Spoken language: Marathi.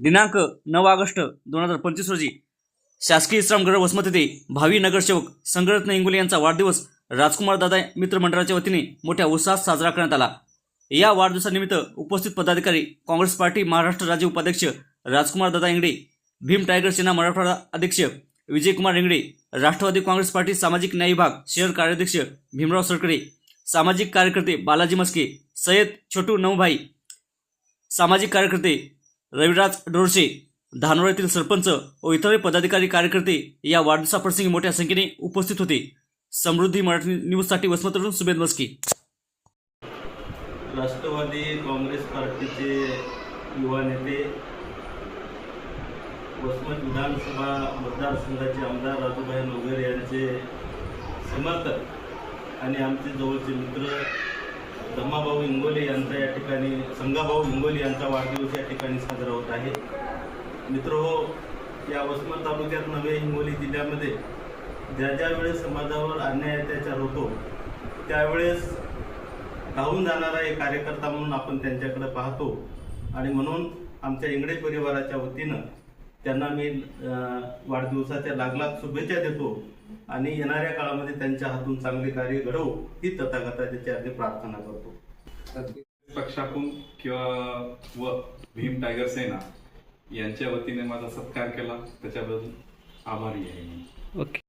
दिनांक नऊ ऑगस्ट दोन हजार पंचवीस रोजी शासकीय विश्रामगृह वसमत येथे भावी नगरसेवक संगरत्न इंगोले यांचा वाढदिवस राजकुमार दादा मित्र मंडळाच्या वतीने मोठ्या उत्साहात साजरा करण्यात आला. या वाढदिवसानिमित्त उपस्थित पदाधिकारी काँग्रेस पार्टी महाराष्ट्र राज्य उपाध्यक्ष राजकुमार दादा इंगडे भीम टायगर सेना मराठवाडा अध्यक्ष विजयकुमार इंगडे राष्ट्रवादी काँग्रेस पार्टी सामाजिक न्याय विभाग शहर कार्याध्यक्ष भीमराव सरकडे सामाजिक कार्यकर्ते बालाजी मस्के सय्यद छोटू नऊभाई सामाजिक कार्यकर्ते रविराज डोरसे धानोळ्यातील येथील सरपंच व इतर पदाधिकारी कार्यकर्ते या वाढदिवसाप्रसंगी मोठ्या संख्येने उपस्थित होते. समृद्धी मराठी न्यूजसाठी वसमतकडून सुबेद मस्की. राष्ट्रवादी काँग्रेस पार्टीचे युवा नेते वसमत विधानसभा मतदारसंघाचे आमदार राजूभाई नोगर यांचे समर्थक आणि आमचे जवळचे मित्र धम्माभाऊ इंगोले यांचा या ठिकाणी संगाभाऊ इंगोले यांचा वाढदिवस या ठिकाणी साजरा होत आहे. मित्र हो या वसमत तालुक्यात नवे हिंगोली जिल्ह्यामध्ये ज्या ज्या वेळेस समाजावर अन्याय अत्याचार होतो त्यावेळेस धावून जाणारा एक कार्यकर्ता म्हणून आपण त्यांच्याकडे पाहतो. आणि म्हणून आमच्या इंगडे परिवाराच्या वतीनं त्यांना मी अं, वाढदिवसाच्या लागलाग शुभेच्छा देतो आणि येणाऱ्या काळामध्ये त्यांच्या हातून चांगले कार्य घडवू ही तथागताची चरणी प्रार्थना करतो. पक्षाकडून किंवा व भीम टायगर सेना यांच्या वतीने माझा सत्कार केला. त्याच्याबद्दल आभारी आहे मी. ओके.